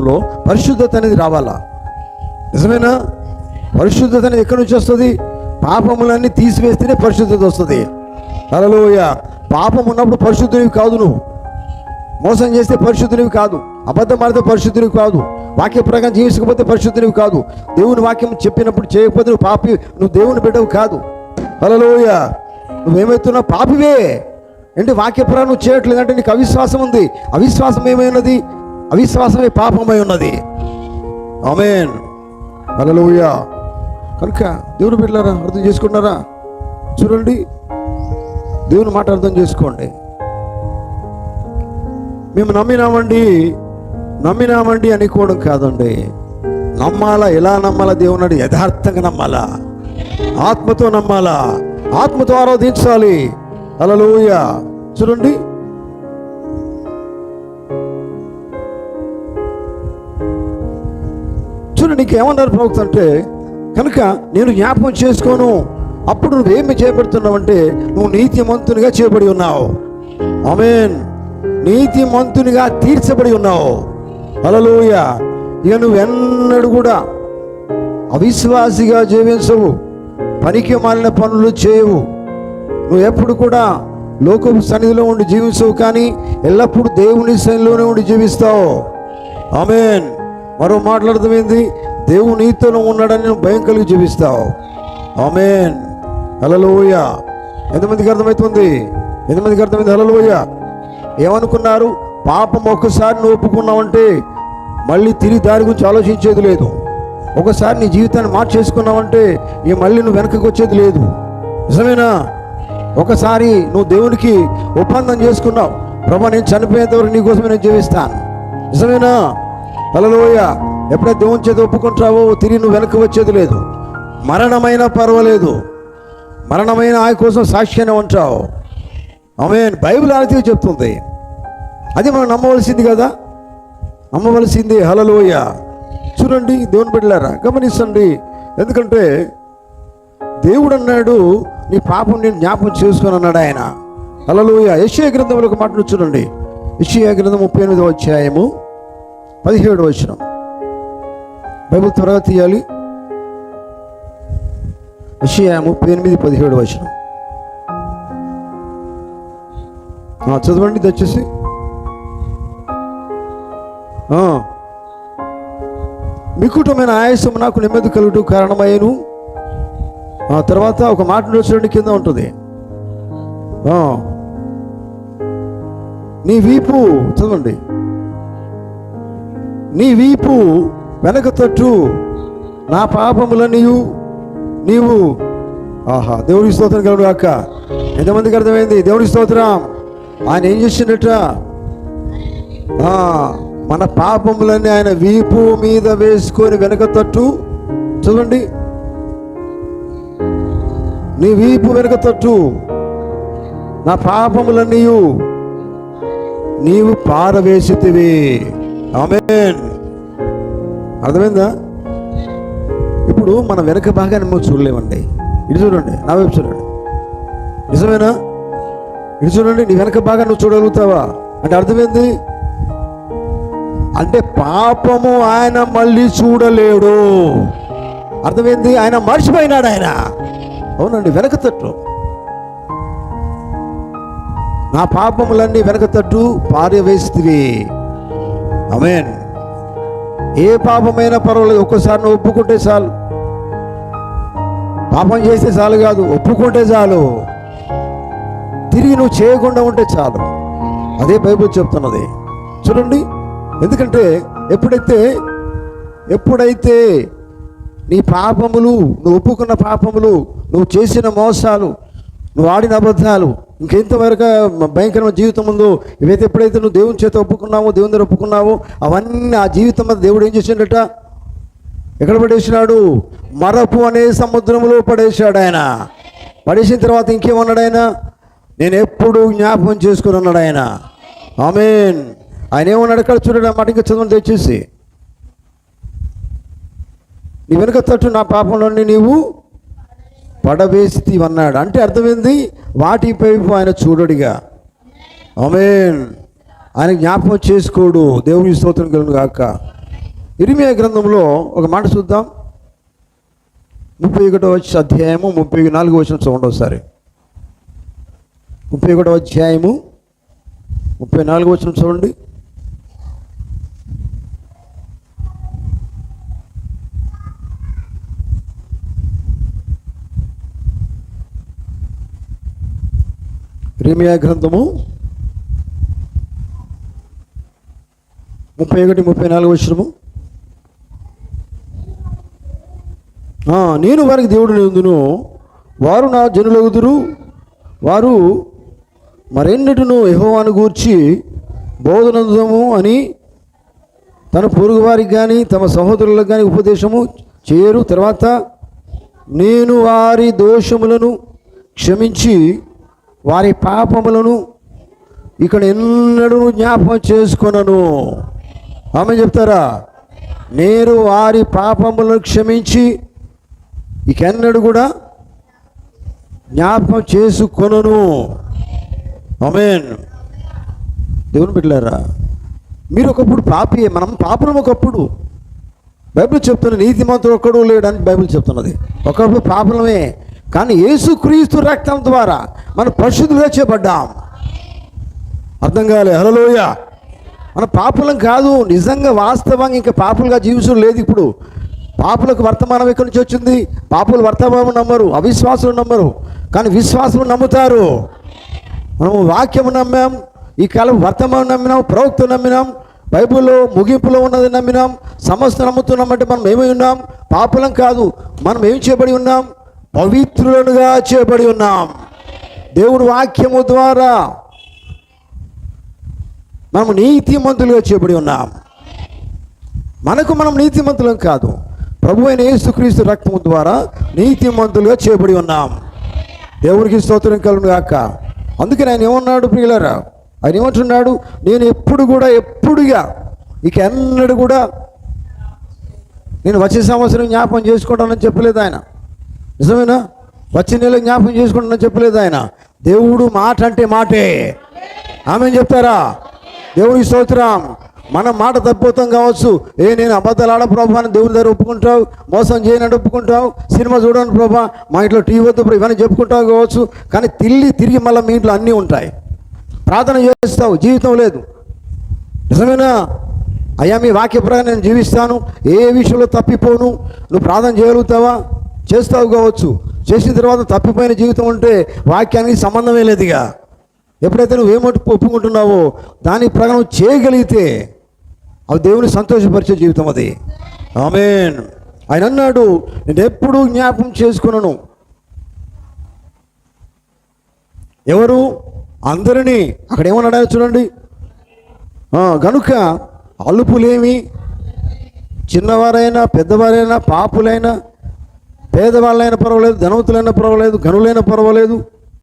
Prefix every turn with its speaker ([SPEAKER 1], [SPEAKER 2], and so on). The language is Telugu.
[SPEAKER 1] లో పరిశుద్ధత అనేది రావాలా? నిజమేనా? పరిశుద్ధత అనేది ఎక్కడి నుంచి వస్తుంది? పాపములన్నీ తీసివేస్తేనే పరిశుద్ధత వస్తుంది. హల్లెలూయా. పాపం ఉన్నప్పుడు పరిశుద్ధునివి కాదు నువ్వు. మోసం చేస్తే పరిశుద్ధునివి కాదు. అబద్ధం ఆడితే పరిశుద్ధునివి కాదు. వాక్య ప్రకారం జీవించకపోతే పరిశుద్ధునివి కాదు. దేవుని వాక్యం చెప్పినప్పుడు చేయకపోతే నువ్వు పాపి నువ్వు దేవుని బిడ్డవు కాదు. అలలోయ నువ్వేమవుతున్నావు పాపివే. ఏంటి వాక్య ప్రకారం నువ్వు చేయట్లేదు అంటే నీకు అవిశ్వాసం ఉంది. అవిశ్వాసం ఏమైనది? అవిశ్వాసమే పాపమై ఉన్నది. ఆమెన్. అలలోయ కనుక దేవుని బిడ్డలారా అర్థం చేసుకున్నారా? చూడండి. దేవుని మాట అర్థం చేసుకోండి. మేము నమ్మినామండి నమ్మినామండి అనుకోవడం కాదండి. నమ్మాలా ఎలా నమ్మాలా దేవుని యథార్థంగా నమ్మాలా? ఆత్మతో నమ్మాలా? ఆత్మతో ఆరాధించాలి అలలోయ చూడండి. నీకు ఏమన్నారు ప్రవక్త అంటే కనుక నేను జ్ఞాపకం చేసుకోను. అప్పుడు నువ్వేమి చేయబడుతున్నావంటే నువ్వు నీతిమంతునిగా చేయబడి ఉన్నావు. ఆమెన్. నీతిమంతునిగా తీర్చబడి ఉన్నావు. అలలోయ ఇక నువ్వెన్నడు ఎన్నడూ కూడా అవిశ్వాసిగా జీవించవు. పనికి మాలిన పనులు చేయవు. నువ్వు ఎప్పుడు కూడా లోకపు సన్నిధిలో ఉండి జీవించవు కానీ ఎల్లప్పుడూ దేవుని సన్నిధిలోనే ఉండి జీవిస్తావు. ఆమెన్. మరో మాట్లాడుతుంది దేవుడు నీతోనే ఉన్నాడని నువ్వు భయం కలిగి జీవిస్తావు. ఆమెన్. హలలోయ ఎంతమందికి అర్థమవుతుంది? ఎంతమందికి అర్థమైంది? హలలోయ ఏమనుకున్నారు? పాపం ఒక్కసారి నువ్వు ఒప్పుకున్నావంటే మళ్ళీ తిరిగి దారి గురించి ఆలోచించేది లేదు. ఒకసారి నీ జీవితాన్ని మార్చేసుకున్నావంటే ఇక మళ్ళీ నువ్వు వెనకకి వచ్చేది లేదు. నిజమేనా? ఒకసారి నువ్వు దేవునికి ఒప్పందం చేసుకున్నావు. ప్రభా నేను చనిపోయేంతవరకు నీకోసమే నీ కోసమే నేను జీవిస్తాను. నిజమేనా? అలలోయ ఎప్పుడైతే దేవుని చేతి ఒప్పుకుంటావో తిరిగి నువ్వు వెనక్కి వచ్చేది లేదు. మరణమైన పర్వాలేదు. మరణమైన ఆయన కోసం సాక్ష్యాన్ని ఉంటావు. ఆమె బైబిల్ ఆడితే చెప్తుంది. అది మనం నమ్మవలసింది కదా? నమ్మవలసింది. హలలోయ చూడండి దేవుని బిడ్డలారా గమనించండి. ఎందుకంటే దేవుడు అన్నాడు నీ పాపం నేను జ్ఞాపకం చేసుకొని అన్నాడు ఆయన. హలలోయ యశ్య గ్రంథంలో ఒక మాటను చూడండి. యశ్య గ్రంథం ముప్పై ఎనిమిదో అధ్యాయము. పదిహేడు వచనం. బైబిల్ త్వరగా తీయాలి. విషయా ముప్పై ఎనిమిది పదిహేడు వచనం. చదవండి దయచేసి. ఆ. మికుటమైన ఆయాసం నాకు నెమ్మది కలుగుటూ కారణమయ్యను. ఆ తర్వాత ఒక మాట చూడండి కింద ఉంటుంది. నీ వీపు చదవండి. నీ వీపు వెనక తట్టు నా పాపముల నీవు. నీవు ఆహా దేవుడి స్తోత్రం కలుగు అక్క ఎంతమందికి అర్థమైంది? దేవుడి స్తోత్రం. ఆయన ఏం చేసిండట? మన పాపములన్నీ ఆయన వీపు మీద వేసుకొని వెనక తట్టు చూడండి. నీ వీపు వెనక తట్టు నా పాపములన్నీ నీవు పారవేసితివి. ఆమెన్. అర్థమైందా? ఇప్పుడు మన వెనక భాగాన్ని మేము చూడలేమండి. ఇటు చూడండి నా వైపు చూడండి. నిజమేనా? ఇటు చూడండి నీ వెనక భాగాన్ని నువ్వు చూడగలుగుతావా? అంటే అర్థమైంది? అంటే పాపము ఆయన మళ్ళీ చూడలేడు. అర్థమైంది? ఆయన మర్చిపోయినాడు ఆయన. అవునండి వెనక తట్టు. నా పాపములన్నీ వెనక తట్టు పారవేస్తివి. అమేన్ ఏ పాపమైనా పర్వాలేదు ఒక్కసారి నువ్వు ఒప్పుకుంటే చాలు. పాపం చేస్తే చాలు కాదు ఒప్పుకుంటే చాలు. తిరిగి నువ్వు చేయకుండా ఉంటే చాలు. అదే బైబుల్ చెప్తున్నది. చూడండి ఎందుకంటే ఎప్పుడైతే ఎప్పుడైతే నీ పాపములు నువ్వు ఒప్పుకున్న పాపములు నువ్వు చేసిన మోసాలు నువ్వు ఆడిన అబద్ధాలు ఇంకెంతవరకు భయంకరమైన జీవితం ఉందో ఇవైతే ఎప్పుడైతే నువ్వు దేవుని చేత ఒప్పుకున్నావో దేవుని దగ్గర ఒప్పుకున్నావో అవన్నీ ఆ జీవితం మీద దేవుడు ఏం చేసిండట? ఎక్కడ పడేసినాడు? మరపు అనే సముద్రంలో పడేశాడు ఆయన. పడేసిన తర్వాత ఇంకేమన్నాడు ఆయన? నేను ఎప్పుడు జ్ఞాపకం చేసుకుని అన్నాడు ఆయన. ఆమెన్. ఆయన ఏమన్నాడు అక్కడ చూడడం మాట ఇంకా చదవండి తెచ్చేసి నీ వెనుక తట్టు నా పాపంలోని నీవు పడవేసి అన్నాడు అంటే అర్థమైంది? వాటిపై ఆయన చూడడిగా. అమేన్ ఆయన జ్ఞాపకం చేసుకోడు. దేవుని స్తోత్రం కలను కాక ఇరిమియా గ్రంథంలో ఒక మాట చూద్దాం. ముప్పై ఒకటో వచ్చి అధ్యాయము ముప్పై నాలుగు వచ్చిన చూడండి ఒకసారి. ముప్పై ఒకటో అధ్యాయము ముప్పై నాలుగు వచ్చిన చూడండి. ఇరిమియా గ్రంథము ముప్పై ఒకటి ముప్పై నాలుగు వచ్చినము నేను వారికి దేవుడు ఎందును వారు నా జనులగుదురు. వారు మరెన్నిటిను యహోవాను గూర్చి బోధనందము అని తన పొరుగు వారికి కానీ తమ సహోదరులకు కానీ ఉపదేశము చేయరు. తర్వాత నేను వారి దోషములను క్షమించి వారి పాపములను ఇక్కడ ఎన్నడూ జ్ఞాపకం చేసుకొనను. ఆమె చెప్తారా? నేను వారి పాపములను క్షమించి ఇకెన్నడు కూడా జ్ఞాపకం చేసుకొనను. అమేన్ దేవుని బిడ్డలారా మీరు ఒకప్పుడు పాపి మనం పాపలం ఒకప్పుడు. బైబిల్ చెప్తున్న నీతిమంతుడు ఒక్కడు లేడని బైబిల్ చెప్తున్నది. ఒకప్పుడు పాపలమే. కానీ యేసుక్రీస్తు రక్తం ద్వారా మనం పరిశుద్ధులుగా చేయబడ్డాం. అర్థం కాలే. హలోయ మన పాపులం కాదు. నిజంగా వాస్తవంగా ఇంకా పాపులుగా జీవించడం లేదు ఇప్పుడు. పాపులకు వర్తమానం ఎక్కడి నుంచి వచ్చింది? పాపులు వర్తమానం నమ్మరు. అవిశ్వాసులు నమ్మరు. కానీ విశ్వాసులు నమ్ముతారు. మనము వాక్యము నమ్మాం. ఈ కాలం వర్తమానం నమ్మినాం. ప్రవక్త నమ్మినాం. బైబిల్లో ముగింపులో ఉన్నది నమ్మినాం. సమస్త నమ్ముతున్నామంటే మనం ఏమై ఉన్నాం? పాపులం కాదు. మనం ఏం చేయబడి ఉన్నాం? పవిత్రులనుగా చేయబడి ఉన్నాం. దేవుడు వాక్యము ద్వారా మనము నీతిమంతులుగా చేయబడి ఉన్నాం. మనకు మనం నీతిమంతులం కాదు. ప్రభు అయిన యేసుక్రీస్తు రక్తము ద్వారా నీతిమంతులుగా చేయబడి ఉన్నాం. దేవునికి స్తోత్రం కలుగును గాక. అందుకని ఆయన ఏమన్నాడు ప్రియులరా? ఆయన ఏమంటున్నాడు? నేను ఎప్పుడు కూడా ఎప్పుడుగా ఇక ఎన్నడూ కూడా నేను వచ్చే సంవత్సరం జ్ఞాపకం చేసుకుంటానని చెప్పలేదు ఆయన. నిజమేనా? వచ్చే నెల జ్ఞాపకం చేసుకుంటున్నా చెప్పలేదు ఆయన. దేవుడు మాట అంటే మాటే. ఆమె చెప్తారా? దేవుడి స్తోత్రం. మనం మాట తప్పిపోతాం కావచ్చు. ఏ నేను అబద్ధాలు ఆడ ప్రభా అని దేవుని దగ్గర ఒప్పుకుంటావు. మోసం చేయనట్టు ఒప్పుకుంటావు. సినిమా చూడని ప్రభా. మా ఇంట్లో టీవీ వద్దు ఇవన్నీ చెప్పుకుంటావు కావచ్చు. కానీ తిల్లి తిరిగి మళ్ళీ మీ ఇంట్లో అన్నీ ఉంటాయి. ప్రార్థన చేస్తావు. జీవితం లేదు. నిజమేనా? అయ్యా మీ వాక్య ప్రకారం నేను జీవిస్తాను. ఏ విషయంలో తప్పిపోను? నువ్వు ప్రార్థన చేయగలుగుతావా? చేస్తావు కావచ్చు. చేసిన తర్వాత తప్పిపోయిన జీవితం ఉంటే వాక్యానికి సంబంధమే లేదుగా. ఎప్పుడైతే నువ్వు ఏమట్టు ఒప్పుకుంటున్నావో దాని ప్రకారం చేయగలిగితే అవి దేవుని సంతోషపరిచే జీవితం అది. ఆమెన్. ఆయన అన్నాడు నేను ఎప్పుడూ జ్ఞాపం చేసుకున్నాను ఎవరు? అందరినీ. అక్కడ ఏమన్నాడు చూడండి. కనుక గనుక అలుపులేమి చిన్నవారైనా పెద్దవారైనా పాపులైనా పేదవాళ్ళైనా పర్వాలేదు ధనవంతులైనా పర్వాలేదు గనులైనా పర్వాలేదు.